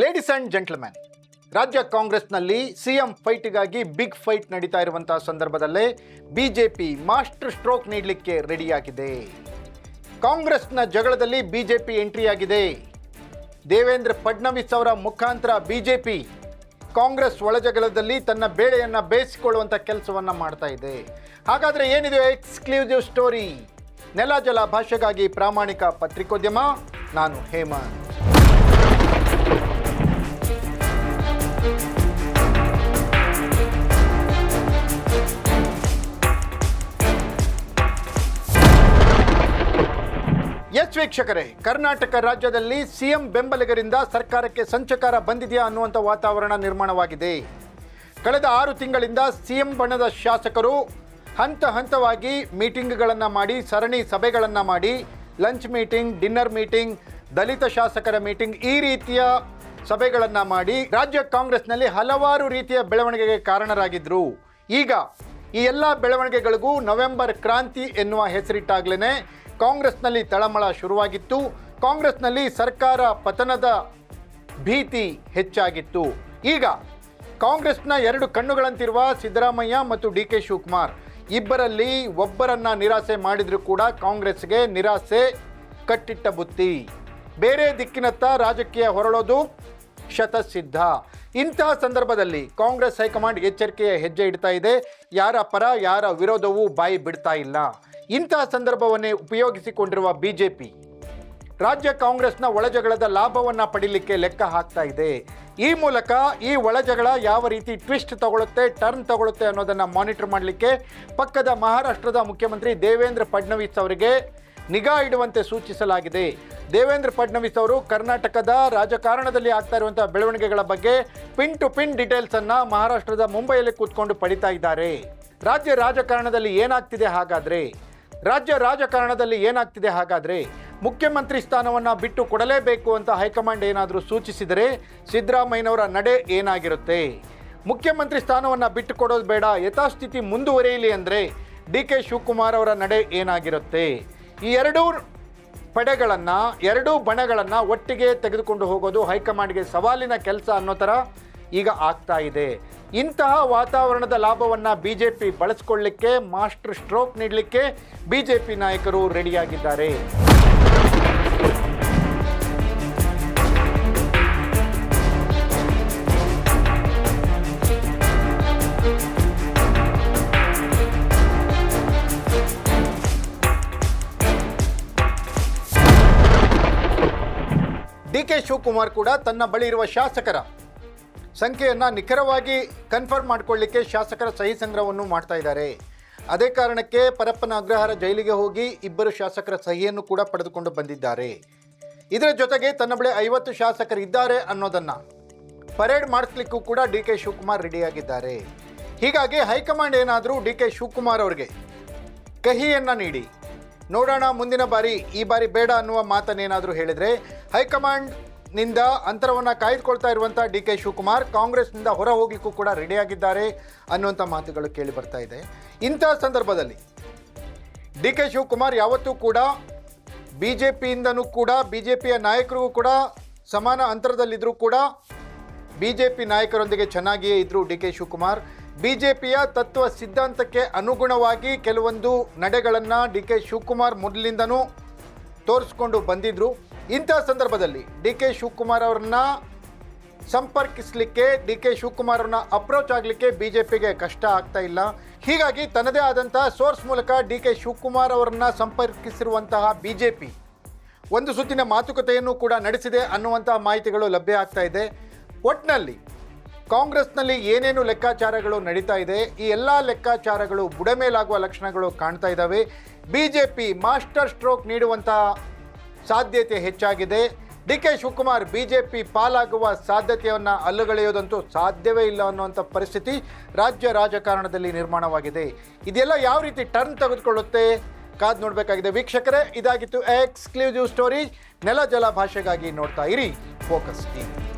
Ladies and gentleman ರಾಜ್ಯ ಕಾಂಗ್ರೆಸ್ನಲ್ಲಿ CM ಫೈಟ್ಗಾಗಿ big fight ನಡೀತಾ ಇರುವಂತಹ ಸಂದರ್ಭದಲ್ಲೇ ಬಿಜೆಪಿ ಮಾಸ್ಟರ್ ಸ್ಟ್ರೋಕ್ ನೀಡಲಿಕ್ಕೆ ರೆಡಿಯಾಗಿದೆ ಕಾಂಗ್ರೆಸ್ನ ಜಗಳದಲ್ಲಿ ಬಿಜೆಪಿ ಎಂಟ್ರಿ ಆಗಿದೆ ದೇವೇಂದ್ರ ಫಡ್ನವೀಸ್ ಅವರ ಮುಖಾಂತರ ಬಿಜೆಪಿ ಕಾಂಗ್ರೆಸ್ ಒಳಜಗಳದಲ್ಲಿ ತನ್ನ ಬೇಳೆಯನ್ನು ಬೇಯಿಸಿಕೊಳ್ಳುವಂಥ ಕೆಲಸವನ್ನು ಮಾಡ್ತಾ ಇದೆ. ಹಾಗಾದರೆ ಏನಿದೆ ಎಕ್ಸ್ಕ್ಲೂಸಿವ್ ಸ್ಟೋರಿ ನೆಲ ಜಲ ಭಾಷೆಗಾಗಿ ಪ್ರಾಮಾಣಿಕ ಪತ್ರಿಕೋದ್ಯಮ, ನಾನು ಹೇಮಂತ್. ಎಸ್ ವೀಕ್ಷಕರೇ, ಕರ್ನಾಟಕ ರಾಜ್ಯದಲ್ಲಿ ಸಿಎಂ ಬೆಂಬಲಿಗರಿಂದ ಸರ್ಕಾರಕ್ಕೆ ಸಂಚಕಾರ ಬಂದಿದೆಯಾ ಅನ್ನುವಂಥ ವಾತಾವರಣ ನಿರ್ಮಾಣವಾಗಿದೆ. ಕಳೆದ ಆರು ತಿಂಗಳಿಂದ ಸಿಎಂ ಬಣದ ಶಾಸಕರು ಹಂತ ಹಂತವಾಗಿ ಮೀಟಿಂಗ್ಗಳನ್ನು ಮಾಡಿ, ಸರಣಿ ಸಭೆಗಳನ್ನು ಮಾಡಿ, ಲಂಚ್ ಮೀಟಿಂಗ್, ಡಿನ್ನರ್ ಮೀಟಿಂಗ್, ದಲಿತ ಶಾಸಕರ ಮೀಟಿಂಗ್ ಈ ರೀತಿಯ ಸಭೆಗಳನ್ನು ಮಾಡಿ ರಾಜ್ಯ ಕಾಂಗ್ರೆಸ್ನಲ್ಲಿ ಹಲವಾರು ರೀತಿಯ ಬೆಳವಣಿಗೆಗೆ ಕಾರಣರಾಗಿದ್ದರು ಈಗ ಈ ಎಲ್ಲ ಬೆಳವಣಿಗೆಗಳಿಗೂ ನವೆಂಬರ್ ಕ್ರಾಂತಿ ಎನ್ನುವ ಹೆಸರಿಟ್ಟಾಗ್ಲೇ ಕಾಂಗ್ರೆಸ್ನಲ್ಲಿ ತಳಮಳ ಶುರುವಾಗಿತ್ತು. ಕಾಂಗ್ರೆಸ್ನಲ್ಲಿ ಸರ್ಕಾರ ಪತನದ ಭೀತಿ ಹೆಚ್ಚಾಗಿತ್ತು. ಈಗ ಕಾಂಗ್ರೆಸ್ನ ಎರಡು ಕಣ್ಣುಗಳಂತಿರುವ ಸಿದ್ದರಾಮಯ್ಯ ಮತ್ತು ಡಿ ಕೆ ಶಿವಕುಮಾರ್ ಇಬ್ಬರಲ್ಲಿ ಒಬ್ಬರನ್ನ ನಿರಾಸೆ ಮಾಡಿದರೂ ಕೂಡ ಕಾಂಗ್ರೆಸ್ಗೆ ನಿರಾಸೆ ಕಟ್ಟಿಟ್ಟ ಬುತ್ತಿ. ಬೇರೆ ದಿಕ್ಕಿನತ್ತ ರಾಜಕೀಯ ಹೊರಳೋದು ಶತಸಿದ್ಧ ಇಂತಹ ಸಂದರ್ಭದಲ್ಲಿ ಕಾಂಗ್ರೆಸ್ ಹೈಕಮಾಂಡ್ ಎಚ್ಚರಿಕೆಯ ಹೆಜ್ಜೆ ಇಡ್ತಾ ಇದೆ. ಯಾರ ಪರ, ಯಾರ ವಿರೋಧವೂ ಬಾಯಿ ಬಿಡ್ತಾ ಇಲ್ಲ. ಇಂತಹ ಸಂದರ್ಭವನ್ನೇ ಉಪಯೋಗಿಸಿಕೊಂಡಿರುವ ಬಿಜೆಪಿ. ರಾಜ್ಯ ಕಾಂಗ್ರೆಸ್ನ ಒಳಜಗಳದ ಲಾಭವನ್ನು ಪಡೀಲಿಕ್ಕೆ ಲೆಕ್ಕ ಹಾಕ್ತಾ ಇದೆ. ಈ ಮೂಲಕ ಈ ಒಳಜಗಳ ಯಾವ ರೀತಿ ಟ್ವಿಸ್ಟ್ ತಗೊಳುತ್ತೆ, ಟರ್ನ್ ತಗೊಳುತ್ತೆ ಅನ್ನೋದನ್ನು ಮಾನಿಟರ್ ಮಾಡಲಿಕ್ಕೆ ಪಕ್ಕದ ಮಹಾರಾಷ್ಟ್ರದ ಮುಖ್ಯಮಂತ್ರಿ ದೇವೇಂದ್ರ ಫಡ್ನವೀಸ್ ಅವರಿಗೆ ನಿಗಾ ಇಡುವಂತೆ ಸೂಚಿಸಲಾಗಿದೆ. ದೇವೇಂದ್ರ ಫಡ್ನವೀಸ್ ಅವರು ಕರ್ನಾಟಕದ ರಾಜಕಾರಣದಲ್ಲಿ ಆಗ್ತಾ ಇರುವಂತಹ ಬೆಳವಣಿಗೆಗಳ ಬಗ್ಗೆ ಪಿನ್ ಟು ಪಿನ್ ಡೀಟೇಲ್ಸ್ ಅನ್ನ ಮಹಾರಾಷ್ಟ್ರದ ಮುಂಬೈಯಲ್ಲಿ ಕೂತ್ಕೊಂಡು ಪಡಿತಾ ಇದ್ದಾರೆ. ರಾಜ್ಯ ರಾಜಕಾರಣದಲ್ಲಿ ಏನಾಗ್ತಿದೆ ಹಾಗಾದ್ರೆ? ರಾಜ್ಯ ರಾಜಕಾರಣದಲ್ಲಿ ಏನಾಗ್ತಿದೆ ಹಾಗಾದ್ರೆ? ಮುಖ್ಯಮಂತ್ರಿ ಸ್ಥಾನವನ್ನ ಬಿಟ್ಟು ಕೊಡಲೇಬೇಕು ಅಂತ ಹೈಕಮಾಂಡ್ ಏನಾದರೂ ಸೂಚಿಸಿದರೆ ಸಿದ್ದರಾಮಯ್ಯನವರ ನಡೆ ಏನಾಗಿರುತ್ತೆ? ಮುಖ್ಯಮಂತ್ರಿ ಸ್ಥಾನವನ್ನ ಬಿಟ್ಟು ಕೊಡೋದು ಬೇಡ, ಯಥಾಸ್ಥಿತಿ ಮುಂದುವರಿಯಲಿ ಅಂದರೆ ಡಿ ಕೆ ಶಿವಕುಮಾರ್ ಅವರ ನಡೆ ಏನಾಗಿರುತ್ತೆ? ಈ ಎರಡೂ ಪಡೆಗಳನ್ನು, ಎರಡೂ ಬಣಗಳನ್ನು ಒಟ್ಟಿಗೆ ತೆಗೆದುಕೊಂಡು ಹೋಗೋದು ಹೈಕಮಾಂಡ್ಗೆ ಸವಾಲಿನ ಕೆಲಸ ಅನ್ನೋ ಥರ ಈಗ ಆಗ್ತಾ ಇದೆ. ಇಂತಹ ವಾತಾವರಣದ ಲಾಭವನ್ನು ಬಿ ಜೆ ಪಿ ಬಳಸ್ಕೊಳ್ಳಿಕ್ಕೆ, ಮಾಸ್ಟರ್ ಸ್ಟ್ರೋಕ್ ನೀಡಲಿಕ್ಕೆ ಬಿ ಜೆ ಪಿ ನಾಯಕರು ರೆಡಿಯಾಗಿದ್ದಾರೆ. ಡಿ ಕೆ ಶಿವಕುಮಾರ್ ಕೂಡ ತನ್ನ ಬಳಿ ಇರುವ ಶಾಸಕರ ಸಂಖ್ಯೆಯನ್ನು ನಿಖರವಾಗಿ ಕನ್ಫರ್ಮ್ ಮಾಡಿಕೊಳ್ಳಿಕ್ಕೆ ಶಾಸಕರ ಸಹಿ ಸಂಗ್ರಹವನ್ನು ಮಾಡ್ತಾ ಇದ್ದಾರೆ. ಅದೇ ಕಾರಣಕ್ಕೆ ಪರಪ್ಪನ ಅಗ್ರಹಾರ ಜೈಲಿಗೆ ಹೋಗಿ ಇಬ್ಬರು ಶಾಸಕರ ಸಹಿಯನ್ನು ಕೂಡ ಪಡೆದುಕೊಂಡು ಬಂದಿದ್ದಾರೆ. ಇದರ ಜೊತೆಗೆ ತನ್ನ ಬಳಿ ಐವತ್ತು ಶಾಸಕರಿದ್ದಾರೆ ಅನ್ನೋದನ್ನ ಪರೇಡ್ ಮಾಡಿಸ್ಲಿಕ್ಕೂ ಕೂಡ ಡಿ ಕೆ ಶಿವಕುಮಾರ್ ರೆಡಿಯಾಗಿದ್ದಾರೆ. ಹೀಗಾಗಿ ಹೈಕಮಾಂಡ್ ಏನಾದರೂ ಡಿ ಕೆ ಶಿವಕುಮಾರ್ ಅವರಿಗೆ ಕಹಿಯನ್ನು ನೀಡಿ. ನೋಡೋಣ ಮುಂದಿನ ಬಾರಿ, ಈ ಬಾರಿ ಬೇಡ ಅನ್ನುವ ಮಾತನ್ನೇನಾದರೂ ಹೇಳಿದರೆ, ಹೈಕಮಾಂಡ್ನಿಂದ ಅಂತರವನ್ನು ಕಾಯ್ದುಕೊಳ್ತಾ ಇರುವಂಥ ಡಿ ಕೆ ಶಿವಕುಮಾರ್ ಕಾಂಗ್ರೆಸ್ನಿಂದ ಹೊರ ಹೋಗಿಕ್ಕೂ ಕೂಡ ರೆಡಿಯಾಗಿದ್ದಾರೆ ಅನ್ನುವಂಥ ಮಾತುಗಳು ಕೇಳಿ ಬರ್ತಾ ಇದೆ. ಇಂಥ ಸಂದರ್ಭದಲ್ಲಿ ಡಿ ಕೆ ಶಿವಕುಮಾರ್ ಯಾವತ್ತೂ ಕೂಡ ಬಿ ಜೆ ಪಿಯಿಂದನೂ ಕೂಡ ಬಿ ಜೆ ಪಿಯ ನಾಯಕರಿಗೂ ಕೂಡ ಸಮಾನ ಅಂತರದಲ್ಲಿದ್ದರೂ ಕೂಡ ಬಿ ಜೆ ಪಿ ನಾಯಕರೊಂದಿಗೆ ಚೆನ್ನಾಗಿಯೇ ಇದ್ದರು D K Shivakumar. B J ಪಿಯ ತತ್ವ ಸಿದ್ಧಾಂತಕ್ಕೆ ಅನುಗುಣವಾಗಿ ಕೆಲವೊಂದು ನಡೆಗಳನ್ನು ಡಿ ಕೆ ಶಿವಕುಮಾರ್ ಮೊದಲಿಂದನೂ ತೋರಿಸ್ಕೊಂಡು ಬಂದಿದ್ದರು ಇಂಥ ಸಂದರ್ಭದಲ್ಲಿ ಡಿ ಕೆ ಶಿವಕುಮಾರ್ ಅವ್ರನ್ನ ಸಂಪರ್ಕಿಸಲಿಕ್ಕೆ, ಡಿ ಕೆ ಶಿವಕುಮಾರ್ ಅವ್ರನ್ನ ಅಪ್ರೋಚ್ ಆಗಲಿಕ್ಕೆ ಬಿ ಜೆ ಕಷ್ಟ ಆಗ್ತಾ ಇಲ್ಲ. ಹೀಗಾಗಿ ತನ್ನದೇ ಆದಂತಹ ಸೋರ್ಸ್ ಮೂಲಕ ಡಿ ಕೆ ಶಿವಕುಮಾರ್ ಅವರನ್ನ ಸಂಪರ್ಕಿಸಿರುವಂತಹ ಬಿ ಜೆ ಪಿ ಒಂದು ಸುತ್ತಿನ ಮಾತುಕತೆಯನ್ನು ಕೂಡ ನಡೆಸಿದೆ ಅನ್ನುವಂತಹ ಮಾಹಿತಿಗಳು ಲಭ್ಯ ಆಗ್ತಾ ಇದೆ. ಒಟ್ಟಿನಲ್ಲಿ ಕಾಂಗ್ರೆಸ್ನಲ್ಲಿ ಏನೇನು ಲೆಕ್ಕಾಚಾರಗಳು ನಡೀತಾ ಇದೆ, ಈ ಎಲ್ಲ ಲೆಕ್ಕಾಚಾರಗಳು ಬುಡಮೇಲಾಗುವ ಲಕ್ಷಣಗಳು ಕಾಣ್ತಾ ಇದ್ದಾವೆ. B J P master stroke ನೀಡುವಂತಹ ಸಾಧ್ಯತೆ ಹೆಚ್ಚಾಗಿದೆ. D K Shivakumar B J P ಪಾಲಾಗುವ ಸಾಧ್ಯತೆಯನ್ನು ಅಲ್ಲುಗಳೆಯೋದಂತೂ ಸಾಧ್ಯವೇ ಇಲ್ಲ ಅನ್ನುವಂಥ ಪರಿಸ್ಥಿತಿ ರಾಜ್ಯ ರಾಜಕಾರಣದಲ್ಲಿ ನಿರ್ಮಾಣವಾಗಿದೆ. ಇದೆಲ್ಲ ಯಾವ ರೀತಿ ಟರ್ನ್ ತೆಗೆದುಕೊಳ್ಳುತ್ತೆ ಕಾದ್ ನೋಡಬೇಕಾಗಿದೆ. ವೀಕ್ಷಕರೇ, ಇದಾಗಿತ್ತು ಎಕ್ಸ್ಕ್ಲೂಸಿವ್ ಸ್ಟೋರಿ ನೆಲ ಜಲ ಭಾಷೆಗಾಗಿ ನೋಡ್ತಾ ಇರಿ. Focus TV